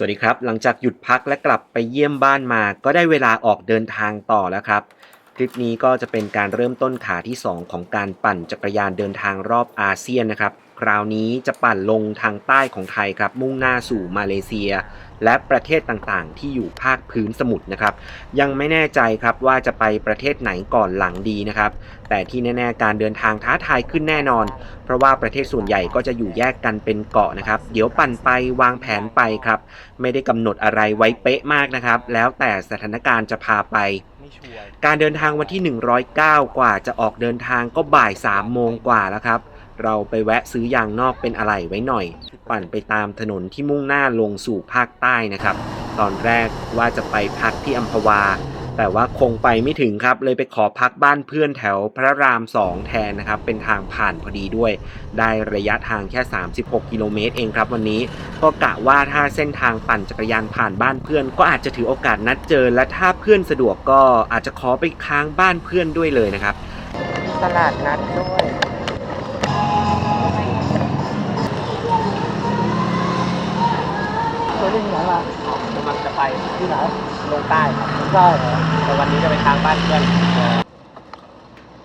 สวัสดีครับ หลังจากหยุดพักและกลับไปเยี่ยมบ้านมา ก็ได้เวลาออกเดินทางต่อแล้วครับ คลิปนี้ก็จะเป็นการเริ่มต้นขาที่ 2 ของการปั่นจักรยานเดินทางรอบอาเซียนนะครับ คราวนี้จะปั่นลงทางใต้ของไทยครับ มุ่งหน้าสู่มาเลเซีย และประเทศต่างๆ ที่อยู่ภาคพื้นสมุทรนะครับ ยังไม่แน่ใจครับว่าจะไปประเทศไหนก่อนหลังดีนะครับ แต่ที่แน่ๆการเดินทางท้าทายขึ้นแน่นอน เพราะว่าประเทศส่วนใหญ่ก็จะอยู่แยกกันเป็นเกาะนะครับ เดี๋ยวปั่นไปวางแผนไปครับ ไม่ได้กำหนดอะไรไว้เป๊ะมากนะครับ แล้วแต่สถานการณ์จะพาไปการเดินทางวันที่ 109 กว่าจะออกเดินทางก็บ่าย 3 โมงกว่าแล้วครับ เราไปแวะซื้อยางนอกเป็นอะไหล่ไว้หน่อย ปั่นไปตามถนนที่มุ่งหน้าลงสู่ภาคใต้นะครับ ตอนแรกว่าจะไปพักที่อัมพวา แต่ว่าคงไปไม่ถึงครับ เลยไปขอพักบ้านเพื่อนแถวพระราม2แทนนะครับ เป็นทางผ่านพอดีด้วย ได้ระยะทางแค่ 36 กิโลเมตรเองครับวันนี้ ก็กะว่าถ้าเส้นทางปั่นจักรยานผ่านบ้านเพื่อน ก็อาจจะถือโอกาสนัดเจอ และถ้าเพื่อนสะดวกก็อาจจะขอไปค้างบ้านเพื่อนด้วยเลยนะครับ ตลาดนัดด้วย ตัวนี้ที่ไหนมากำลังจะไปที่ไหนลงใต้ครับใช่เหรอแต่วันนี้จะไปค้างบ้านเพื่อน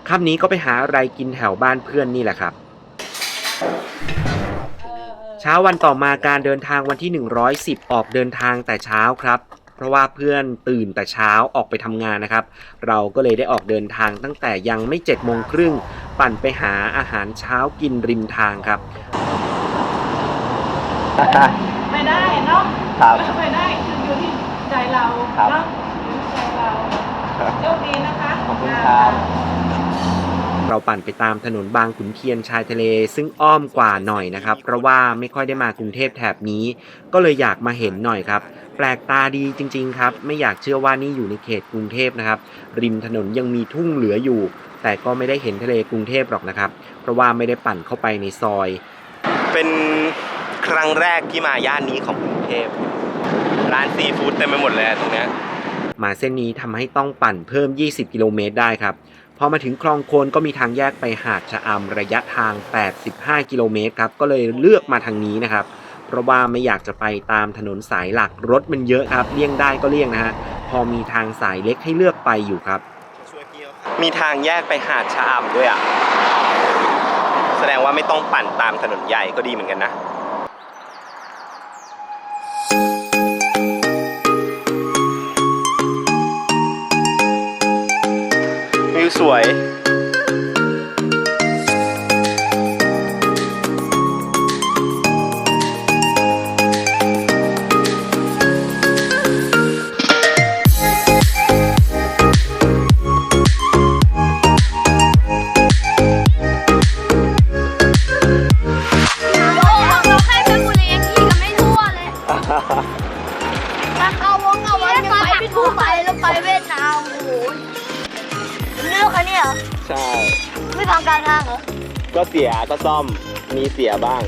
ค่ำนี้ก็ไปหาอะไรกินแถวบ้านเพื่อนนี่แหละครับ เช้าวันต่อมาการเดินทางวันที่ 110 ออกเดินทางแต่เช้าครับ เพราะว่าเพื่อนตื่นแต่เช้าออกไปทำงานนะครับ เราก็เลยได้ออกเดินทางตั้งแต่ยังไม่7จ็ดโมงครึ่งปั่นไปหาอาหารเช้ากินริมทางครับ ไม่ได้เนาะครับไม่ได้คืออยู่ที่ใจเราครับ เนาะอยู่ที่ใจเราโชคดีนะคะขอบคุณครับ เราปั่นไปตามถนนบางขุนเทียนชายทะเล ซึ่งอ้อมกว่าหน่อยนะครับ เพราะว่าไม่ค่อยได้มากรุงเทพแถบนี้ ก็เลยอยากมาเห็นหน่อยครับ แปลกตาดีจริง ๆ ครับ ไม่อยากเชื่อว่านี่อยู่ในเขตกรุงเทพนะครับ ริมถนนยังมีทุ่งเหลืออยู่ แต่ก็ไม่ได้เห็นทะเลกรุงเทพหรอกนะครับ เพราะว่าไม่ได้ปั่นเข้าไปในซอย เป็น ครั้งแรกที่มาย่านนี้ของกรุงเทพร้านซีฟู้ดเต็มไปหมดเลยอะตรงเนี้ยมาเส้นนี้ทำให้ต้องปั่นเพิ่ม 20 กิโลเมตรได้ครับ พอมาถึงคลองโคนก็มีทางแยกไปหาดชะอำระยะทาง 85 กิโลเมตรครับ ก็เลยเลือกมาทางนี้นะครับ เพราะว่าไม่อยากจะไปตามถนนสายหลักรถมันเยอะครับ เลี่ยงได้ก็เลี่ยงนะฮะ พอมีทางสายเล็กให้เลือกไปอยู่ครับ มีทางแยกไปหาดชะอำด้วยอะ แสดงว่าไม่ต้องปั่นตามถนนใหญ่ก็ดีเหมือนกันนะ สวย ซ่อมมีเสียบ้าง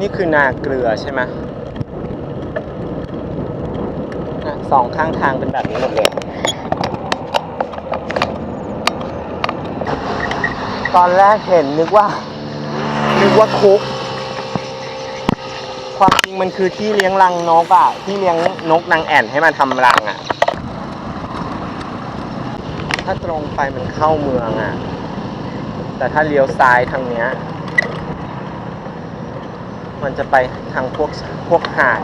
นี่คือนาเกลือใช่ไหมสองข้างทางเป็นแบบนี้หมดเลย ตอนแรกเห็นนึกว่า นึกว่าคุก ความจริงมันคือที่เลี้ยงรังนกอะที่เลี้ยงนกนางแอ่นให้มันทำรังอะถ้าตรงไปมันเข้าเมืองอะแต่ถ้าเลี้ยวซ้ายทางเนี้ย มันจะไปทางพวกพวกหาด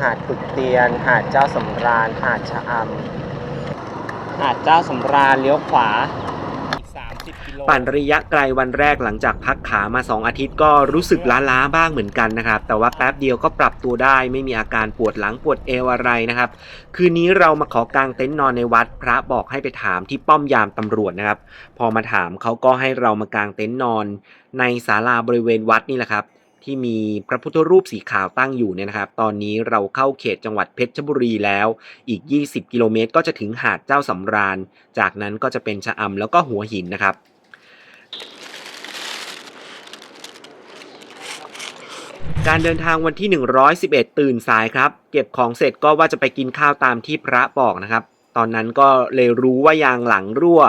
หาดตึกเตียน หาดเจ้าสำราญ หาดชะอำหาดเจ้าสำราญเลี้ยวขวา ปั่นระยะไกลวันแรกหลังจากพักขามา 2 อาทิตย์ก็รู้สึกล้าๆบ้างเหมือนกันนะครับ แต่ว่าแป๊บเดียวก็ปรับตัวได้ไม่มีอาการปวดหลังปวดเอวอะไรนะครับ คืนนี้เรามาขอกางเต็นท์นอนในวัด พระบอกให้ไปถามที่ป้อมยามตำรวจนะครับ พอมาถามเขาก็ให้เรามากางเต็นท์นอน ในศาลาบริเวณวัดนี่แหละครับที่มีพระพุทธรูปสีขาวตั้งอยู่เนี่ยนะครับ ตอนนี้เราเข้าเขตจังหวัดเพชรบุรีแล้ว อีก 20 กิโลเมตรก็จะถึงหาดเจ้าสำราญ จากนั้นก็จะเป็นชะอำแล้วก็หัวหินนะครับ การเดินทางวันที่ 111 ตื่นสายครับ เก็บของเสร็จก็ว่าจะไปกินข้าวตามที่พระบอกนะครับ ตอนนั้นก็เลยรู้ว่ายางหลังรั่ว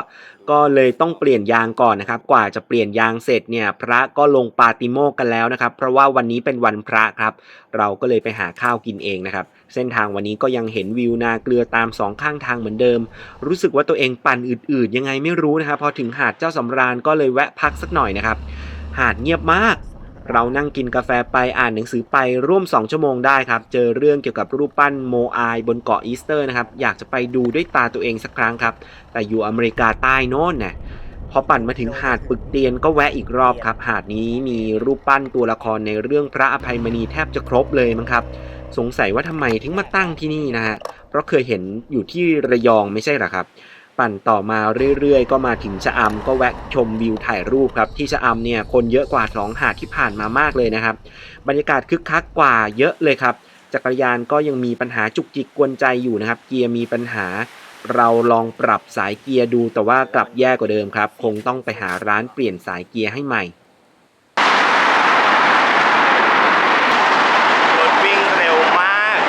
ก็เลยต้องเปลี่ยนยางก่อนนะครับ กว่าจะเปลี่ยนยางเสร็จเนี่ย พระก็ลงปาติโมกกันแล้วนะครับ เพราะว่าวันนี้เป็นวันพระครับ เราก็เลยไปหาข้าวกินเองนะครับ เส้นทางวันนี้ก็ยังเห็นวิวนาเกลือตามสองข้างทางเหมือนเดิม รู้สึกว่าตัวเองปั่นอืดๆยังไงไม่รู้นะครับ พอถึงหาดเจ้าสำราญก็เลยแวะพักสักหน่อยนะครับ หาดเงียบมาก เรานั่งกินกาแฟไปอ่านหนังสือไปร่วม 2 ชั่วโมงได้ครับ เจอเรื่องเกี่ยวกับรูปปั้นโมอายบนเกาะอีสเตอร์นะครับ อยากจะไปดูด้วยตาตัวเองสักครั้งครับ แต่อยู่อเมริกาใต้โน่นน่ะพอปั่นมาถึงหาดปึกเตียนก็แวะอีกรอบครับ หาดนี้มีรูปปั้นตัวละครในเรื่องพระอภัยมณีแทบจะครบเลยมั้งครับ สงสัยว่าทำไมถึงมาตั้งที่นี่นะฮะ เพราะเคยเห็นอยู่ที่ระยองไม่ใช่หรอครับ ปั่นต่อมาเรื่อยๆ ก็มาถึงชะอำก็แวะชมวิวถ่ายรูปครับ ที่ชะอำเนี่ยคนเยอะกว่าสองหาดที่ผ่านมามากเลยนะครับ บรรยากาศคึกคักกว่าเยอะเลยครับ จักรยานก็ยังมีปัญหาจุกจิกกวนใจอยู่นะครับ เกียร์มีปัญหา เราลองปรับสายเกียร์ดูแต่ว่ากลับแย่กว่าเดิมครับ คงต้องไปหาร้านเปลี่ยนสายเกียร์ให้ใหม่ รถวิ่งเร็วมาก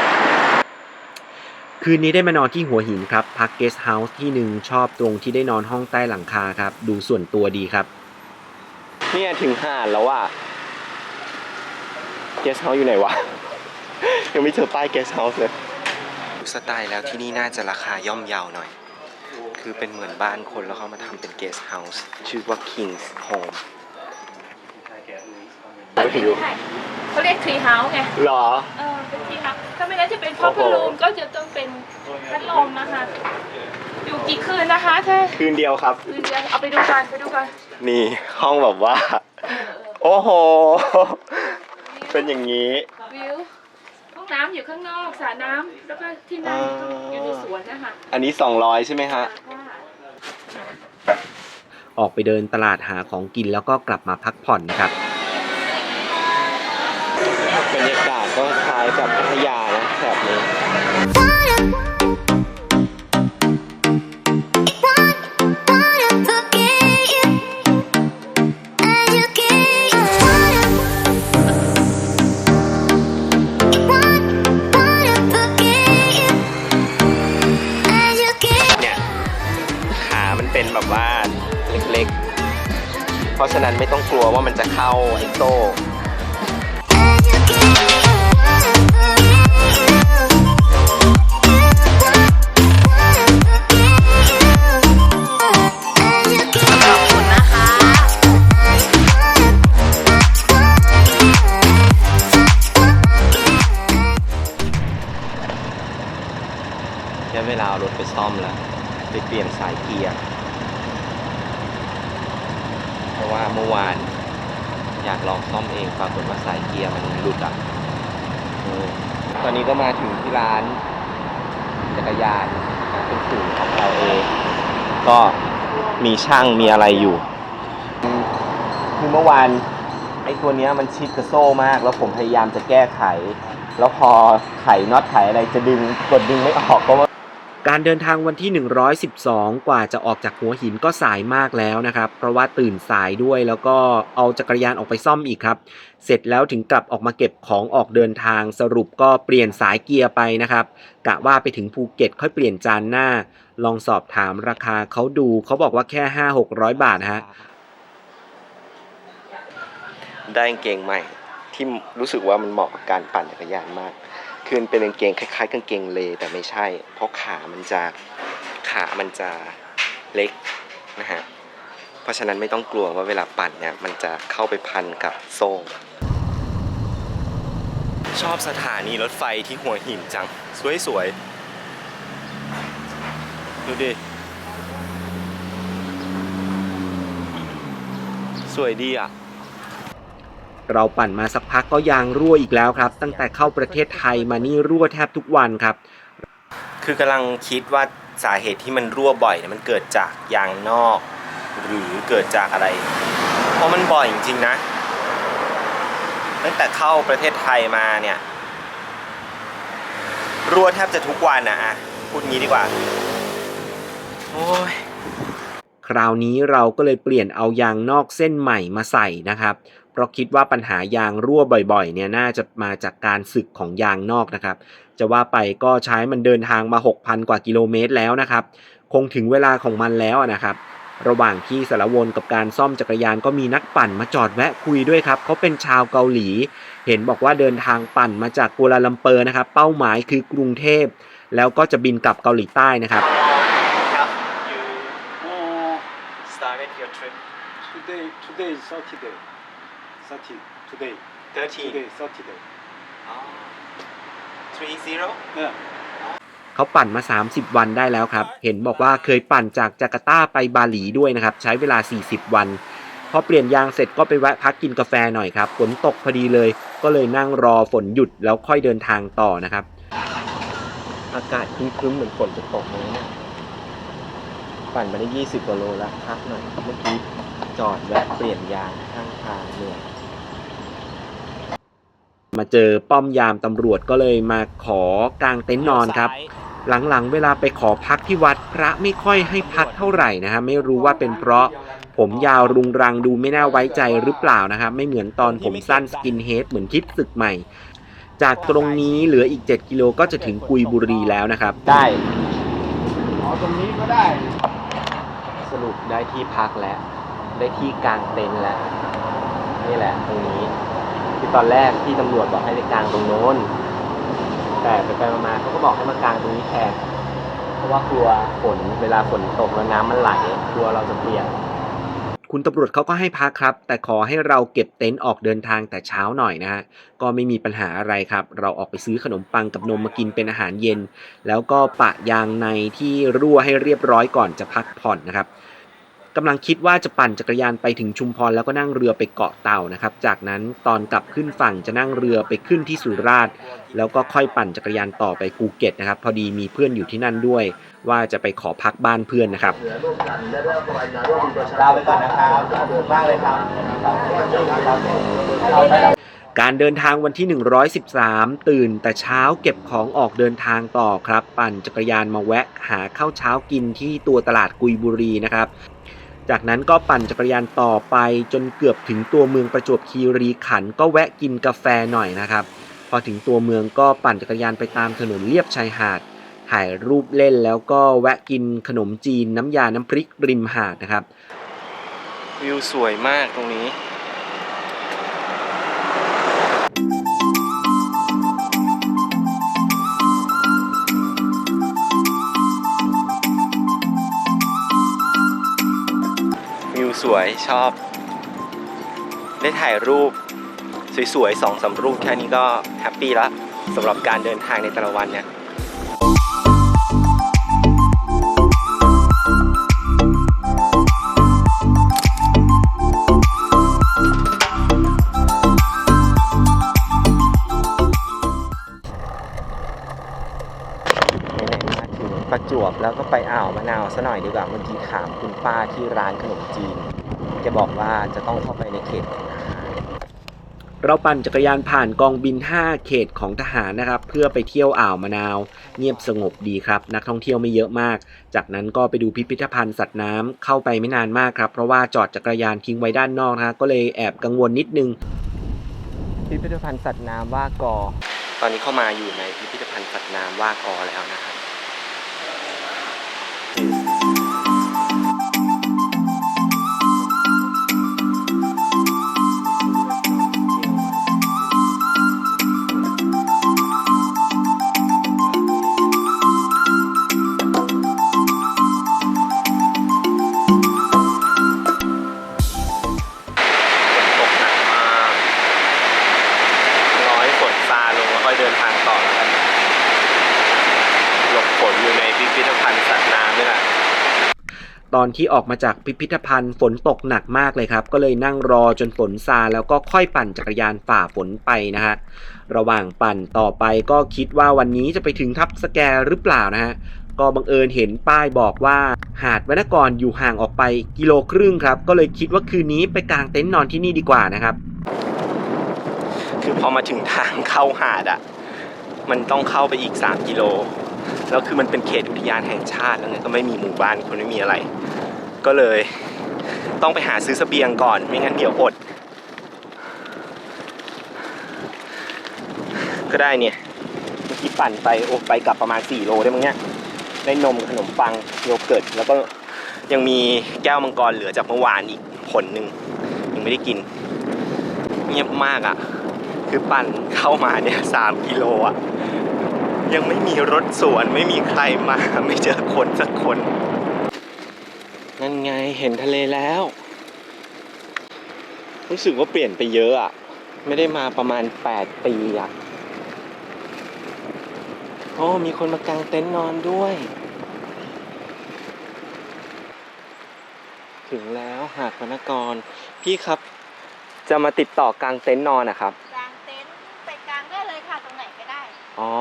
คืนนี้ได้มานอนที่หัวหินครับพักเกสต์เฮาส์ที่หนึ่งชอบตรงที่ได้นอนห้องใต้หลังคาครับ ดูส่วนตัวดีครับ เนี่ยถึงหาดแล้วอะเกสเฮาส์อยู่ไหนวะ ยังไม่เจอป้ายเกสเฮาส์เลยสไตล์แล้วที่นี่น่าจะราคาย่อมเยาวหน่อย คือเป็นเหมือนบ้านคนแล้วเขามาทำเป็นเกสต์เฮาส์ชื่อว่า King's Home ไม่รู้เขาเรียกทรีเฮาส์ไงหรอ เออ เป็นทรีเฮาส์ถ้าไม่งั้นจะเป็นพัดลมก็จะต้องเป็นพัดลมนะคะ อยู่กี่คืนนะคะถ้าคืนเดียวครับ คืนเดียวเอาไปดูกันไปดูกันนี่ห้องแบบว่า โอ้โห เป็นอย่างนี้วิวห้องน้ำอยู่ข้างนอกสระน้ำแล้วก็ที่นั่งอยู่ในสวนนะคะอันนี้200ใช่ไหมฮะออกไปเดินตลาดหาของกินแล้วก็กลับมาพักผ่อนนะครับบรรยากาศ ก็คล้ายกับพัทยานะแถบนี้เนี่ยขามันเป็นแบบว่าเล็กๆ เพราะฉะนั้นไม่ต้องกลัวว่ามันจะเข้าไอโซ่ มีช่างมีอะไรอยู่ คือเมื่อวานไอ้ตัวเนี้ยมันชิดกับโซ่มาก แล้วผมพยายามจะแก้ไข แล้วพอไขน็อตไขอะไรจะดึงกดดึงไม่ออกเพราะว่า การเดินทางวันที่ 112 กว่าจะออกจากหัวหินก็สายมากแล้วนะครับ เพราะว่าตื่นสายด้วยแล้วก็เอาจักรยานออกไปซ่อมอีกครับ เสร็จแล้วถึงกลับออกมาเก็บของออกเดินทางสรุปก็เปลี่ยนสายเกียร์ไปนะครับกะว่าไปถึงภูเก็ตค่อยเปลี่ยนจานหน้า ลองสอบถามราคาเขาดูเขาบอกว่าแค่ 5-600 บาทฮะได้กางเกงใหม่ที่รู้สึกว่ามันเหมาะกับการปั่นจักรยานมาก คือมันเป็นกางเกงคล้ายๆกางเกงเลแต่ไม่ใช่ เพราะขามันจะขามันจะเล็กนะฮะเพราะฉะนั้นไม่ต้องกลัวว่าเวลาปั่นเนี่ยมันจะเข้าไปพันกับโซ่ชอบสถานีรถไฟที่หัวหินจัง สวยๆ ดูดิ สวยดีอะ เราปั่นมาสักพักก็ยางรั่วอีกแล้วครับ ตั้งแต่เข้าประเทศไทยมานี่รั่วแทบทุกวันครับ คือกำลังคิดว่าสาเหตุที่มันรั่วบ่อยเนี่ยมันเกิดจากยางนอก หรือเกิดจากอะไร เพราะมันบ่อยจริงๆนะ ตั้งแต่เข้าประเทศไทยมาเนี่ยรั่วแทบจะทุกวันนะอะพูดงี้ดีกว่า โอ้ยคราวนี้เราก็เลยเปลี่ยนเอายางนอกเส้นใหม่มาใส่นะครับ เพราะคิดว่าปัญหายางรั่วบ่อยๆเนี่ยน่าจะมาจากการสึกของยางนอกนะครับ จะว่าไปก็ใช้มันเดินทางมา 6,000 กว่ากิโลเมตรแล้วนะครับ คงถึงเวลาของมันแล้วนะครับ ระหว่างที่สารวนกับการซ่อมจักรยานก็มีนักปั่นมาจอดแวะคุยด้วยครับเขาเป็นชาวเกาหลี เห็นบอกว่าเดินทางปั่นมาจากกัวลาลัมเปอร์นะครับ เป้าหมายคือกรุงเทพ แล้วก็จะบินกลับเกาหลีใต้นะครับ Today, today is 30 day. 30, today. 13 Today, 30 day. 30 Yeah. เขาปั่นมา 30 วันได้แล้วครับ เห็นบอกว่าเคยปั่นจากจาการ์ตาไปบาหลีด้วยนะครับ ใช้เวลา 40 วัน พอเปลี่ยนยางเสร็จก็ไปแวะพักกินกาแฟหน่อยครับ ฝนตกพอดีเลย ก็เลยนั่งรอฝนหยุดแล้วค่อยเดินทางต่อนะครับ อากาศครึ้มๆเหมือนฝนจะตกเลยเนี่ยปั่นมาได้ 20กว่าโลแล้วพักหน่อย เมื่อกี้จอดแวะเปลี่ยนยางข้างทางเหนื่อย มาเจอป้อมยามตำรวจก็เลยมาขอกางเต็นท์นอนครับ หลังๆ เวลาไปขอพักที่วัดพระไม่ค่อยให้พักเท่าไหร่นะฮะไม่รู้ว่าเป็นเพราะผมยาวรุงรังดูไม่น่าไว้ใจหรือเปล่านะครับ ไม่เหมือนตอนผมสั้นสกินเฮดเหมือนคิดศึกใหม่ จากตรงนี้เหลืออีก 7 กิโลก็จะถึงกุยบุรีแล้วนะครับ ได้อ๋อตรงนี้ก็ได้ สรุปได้ที่พักแล้ว ได้ที่กางเต็นท์แล้ว นี่แหละตรงนี้ ที่ตอนแรกที่ตำรวจบอกให้ไปกลางตรงโน้น แต่ไปไปมาๆเขาก็บอกให้มากลางตรงนี้แทนเพราะว่ากลัวฝนเวลาฝนตกแล้วน้ำมันไหลกลัวเราจะเปียก คุณตำรวจเขาก็ให้พักครับ แต่ขอให้เราเก็บเต็นท์ออกเดินทางแต่เช้าหน่อยนะฮะก็ไม่มีปัญหาอะไรครับ เราออกไปซื้อขนมปังกับนมมากินเป็นอาหารเย็น แล้วก็ปะยางในที่รั่วให้เรียบร้อยก่อนจะพักผ่อนนะครับ กำลังคิดว่าจะปั่นจักรยานไปถึงชุมพรแล้วก็นั่งเรือไปเกาะเต่านะครับ จากนั้นตอนกลับขึ้นฝั่งจะนั่งเรือไปขึ้นที่สุราษฎร์แล้วก็ค่อยปั่นจักรยานต่อไปภูเก็ตนะครับ พอดีมีเพื่อนอยู่ที่นั่นด้วย ว่าจะไปขอพักบ้านเพื่อนนะครับลาไปก่อนนะครับขอบคุณมากเลยครับการเดินทางวันที่ 113 ตื่นแต่เช้าเก็บของออกเดินทางต่อครับ ปั่นจักรยานมาแวะหาข้าวเช้ากินที่ตัวตลาดกุยบุรีนะครับ จากนั้นก็ปั่นจักรยานต่อไปจนเกือบถึงตัวเมืองประจวบคีรีขันธ์ก็แวะกินกาแฟหน่อยนะครับ พอถึงตัวเมืองก็ปั่นจักรยานไปตามถนนเลียบชายหาด ถ่ายรูปเล่นแล้วก็แวะกินขนมจีนน้ำยาน้ำพริกริมหาดนะครับ วิวสวยมากตรงนี้ วยชอบ ได้ถ่ายรูปสวยๆสองสามรูปแค่นี้ก็แฮปปี้แล้วสำหรับการเดินทางในแต่ละวันเนี่ยไหนมาถึงประจวบแล้วก็ไปอ่าวมะนาวซะหน่อยดีกว่าเมื่อกี้ถามคุณป้าที่ร้านขนมจีน แกบอกว่าจะต้องเข้าไปในเขตของทหารเราปั่นจักรยานผ่านกองบิน 5 เขตของทหารนะครับ เพื่อไปเที่ยวอ่าวมะนาว เงียบสงบดีครับ นักท่องเที่ยวไม่เยอะมาก จากนั้นก็ไปดูพิพิธภัณฑ์สัตว์น้ำเข้าไปไม่นานมากครับ เพราะว่าจอดจักรยานทิ้งไว้ด้านนอกนะฮะก็เลยแอบกังวลนิดนึง พิพิธภัณฑ์สัตว์น้ำว่ากอ ตอนนี้เข้ามาอยู่ในพิพิธภัณฑ์สัตว์น้ำว่ากอแล้วนะครับ พิพิธภัณฑ์สัตว์น้ำนี่แหละตอนที่ออกมาจากพิพิธภัณฑ์ฝนตกหนักมากเลยครับ ก็เลยนั่งรอจนฝนซาแล้วก็ค่อยปั่นจักรยานฝ่าฝนไปนะฮะระหว่างปั่นต่อไปก็คิดว่าวันนี้จะไปถึงทับสแกหรือเปล่านะฮะก็บังเอิญเห็นป้ายบอกว่า หาดวนกรอยู่ห่างออกไปกิโลครึ่งครับ ก็เลยคิดว่าคืนนี้ไปกางเต็นท์นอนที่นี่ดีกว่านะครับ คือพอมาถึงทางเข้าหาดอะ มันต้องเข้าไปอีก 3 กิโล แล้วคือมันเป็นเขตอุทยานแห่งชาติแล้วไงก็ไม่มีหมู่บ้านคนไม่มีอะไร ก็เลยต้องไปหาซื้อสเสบียงก่อนไม่งั้นเดี๋ยวอด ก็ได้เนี่ยเมื่อที่ปั่นไปโอ้ไปกลับประมาณ 4 โลได้มั้งเนี่ยได้นมขนมปังโยเกิร์ตแล้วก็ยังมีแก้วมังกรเหลือจากเมื่อวานอีกผลหนึ่งยังไม่ได้กิน เงียบมากอะ่ะ คือปั่นเข้ามาเนี่ยสามกิโลอะ่ะ ยังไม่มีรถสวนไม่มีใครมาไม่เจอคนสักคน นั่นไงเห็นทะเลแล้ว รู้สึกว่าเปลี่ยนไปเยอะอะ่ะไม่ได้มาประมาณ 8 ปีอะ่ะโอ้มีคนมากางเต็นท์นอนด้วย ถึงแล้วหาดพระนกร พี่ครับจะมาติดต่อกางเต็นท์นอนนะครับกลางเต็นท์ไปกลางได้เลยค่ะ ตรงไหนก็ได้ อ๋อ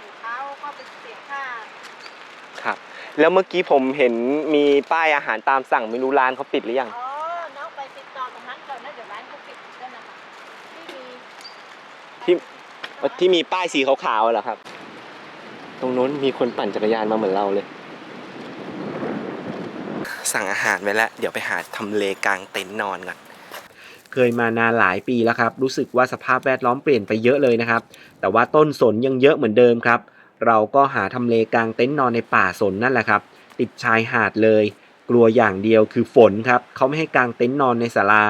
ถึงเช้าก็เป็นเสียค่า ครับ แล้วเมื่อกี้ผมเห็นมีป้ายอาหารตามสั่งไม่รู้ร้านเขาปิดหรือยัง อ๋อ น้องไปติดต่อตรงนั้นก่อนนะเดี๋ยวร้านเขาปิดกันนะคะที่มีที่ที่มีป้ายสีขาวๆเหรอครับ ตรงนู้นมีคนปั่นจักรยานมาเหมือนเราเลย สั่งอาหารไว้แล้ว เดี๋ยวไปหาทำเลกลางเต็นท์นอนกันเคยมานานหลายปีแล้วครับ รู้สึกว่าสภาพแวดล้อมเปลี่ยนไปเยอะเลยนะครับ แต่ว่าต้นสนยังเยอะเหมือนเดิมครับ เราก็หาทำเลกลางเต็นท์นอนในป่าสนนั่นแหละครับ ติดชายหาดเลย กลัวอย่างเดียวคือฝนครับเขาไม่ให้กลางเต็นท์นอนในศาลา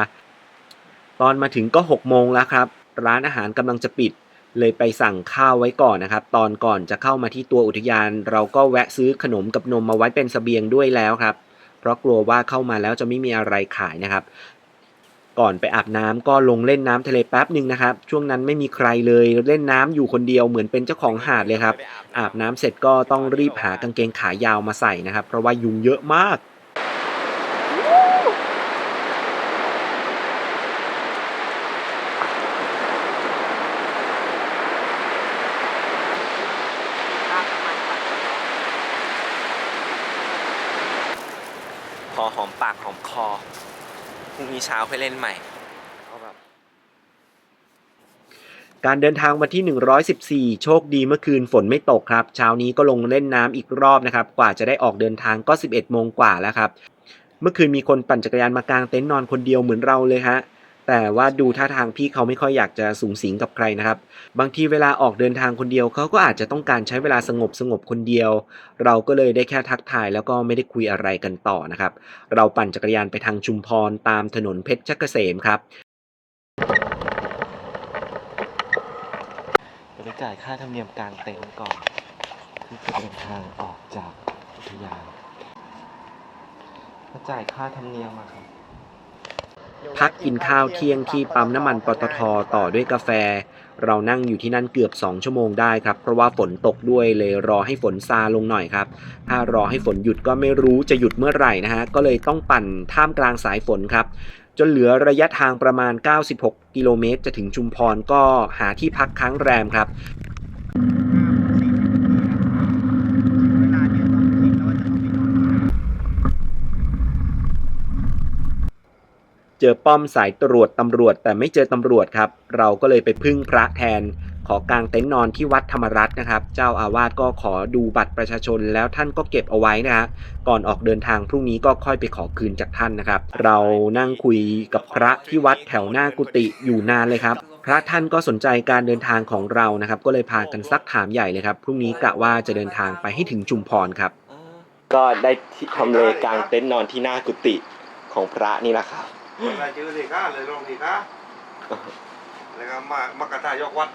ตอนมาถึงก็6โมงแล้วครับ ร้านอาหารกำลังจะปิด เลยไปสั่งข้าวไว้ก่อนนะครับ ตอนก่อนจะเข้ามาที่ตัวอุทยาน เราก็แวะซื้อขนมกับนมมาไว้เป็นสเสบียงด้วยแล้วครับ เพราะกลัวว่าเข้ามาแล้วจะไม่มีอะไรขายนะครับ ก่อนไปอาบน้ำก็ลงเล่นน้ำทะเลแป๊บหนึ่งนะครับ ช่วงนั้นไม่มีใครเลยเล่นน้ำอยู่คนเดียวเหมือนเป็นเจ้าของหาดเลยครับ อาบน้ำเสร็จก็ต้องรีบหากางเกงขายาวมาใส่นะครับ เพราะว่ายุงเยอะมาก พอหอมปากหอมคอ พรุ่งนี้ เช้าไปเล่นใหม่เขาแบบการเดินทางวันที่ 114 โชคดีเมื่อคืนฝนไม่ตกครับ เช้านี้ก็ลงเล่นน้ำอีกรอบนะครับ กว่าจะได้ออกเดินทางก็ 11 โมงกว่าแล้วครับ เมื่อคืนมีคนปั่นจักรยานมากางเต็นท์นอนคนเดียวเหมือนเราเลยฮะ แต่ว่าดูท่าทางพี่เขาไม่ค่อยอยากจะสูงสิงกับใครนะครับ บางทีเวลาออกเดินทางคนเดียวเขาก็อาจจะต้องการใช้เวลาสงบสงบคนเดียว เราก็เลยได้แค่ทักทายแล้วก็ไม่ได้คุยอะไรกันต่อนะครับ เราปั่นจักรยานไปทางชุมพรตามถนนเพชรเกษมครับไปจ่ายค่าธรรมเนียมกลางเต็นท์ก่อนที่จะเดินทางออกจากอุทยานมาจ่ายค่าธรรมเนียมมาครับ พักกินข้าวเที่ยงที่ปั๊มน้ำมันปตทต่อด้วยกาแฟ เรานั่งอยู่ที่นั่นเกือบ 2 ชั่วโมงได้ครับ เพราะว่าฝนตกด้วยเลยรอให้ฝนซาลงหน่อยครับ ถ้ารอให้ฝนหยุดก็ไม่รู้จะหยุดเมื่อไหร่นะฮะ ก็เลยต้องปั่นท่ามกลางสายฝนครับ จนเหลือระยะทางประมาณ 96 กิโลเมตรจะถึงชุมพรก็หาที่พักค้างแรมครับ จอป้อมสายตรวจตำรวจแต่ไม่เจอตำรวจครับ เราก็เลยไปพึ่งพระแทน ขอกางเต็นท์นอนที่วัดธรรมรัตน์นะครับ เจ้าอาวาสก็ขอดูบัตรประชาชนแล้วท่านก็เก็บเอาไว้นะฮะก่อนออกเดินทางพรุ่งนี้ก็ค่อยไปขอคืนจากท่านนะครับ เรานั่งคุยกับพระที่วัดแถวหน้ากุฏิอยู่นานเลยครับ พระท่านก็สนใจการเดินทางของเรานะครับ ก็เลยพากันซักถามใหญ่เลยครับพรุ่งนี้กะว่าจะเดินทางไปให้ถึงชุมพรครับ ก็ได้ที่ทำเลกางเต็นท์นอนที่หน้ากุฏิของพระนี่แหละครับ รายชื่อสิคะเลยลงสิคะแล้วก็มามากระทายกวัด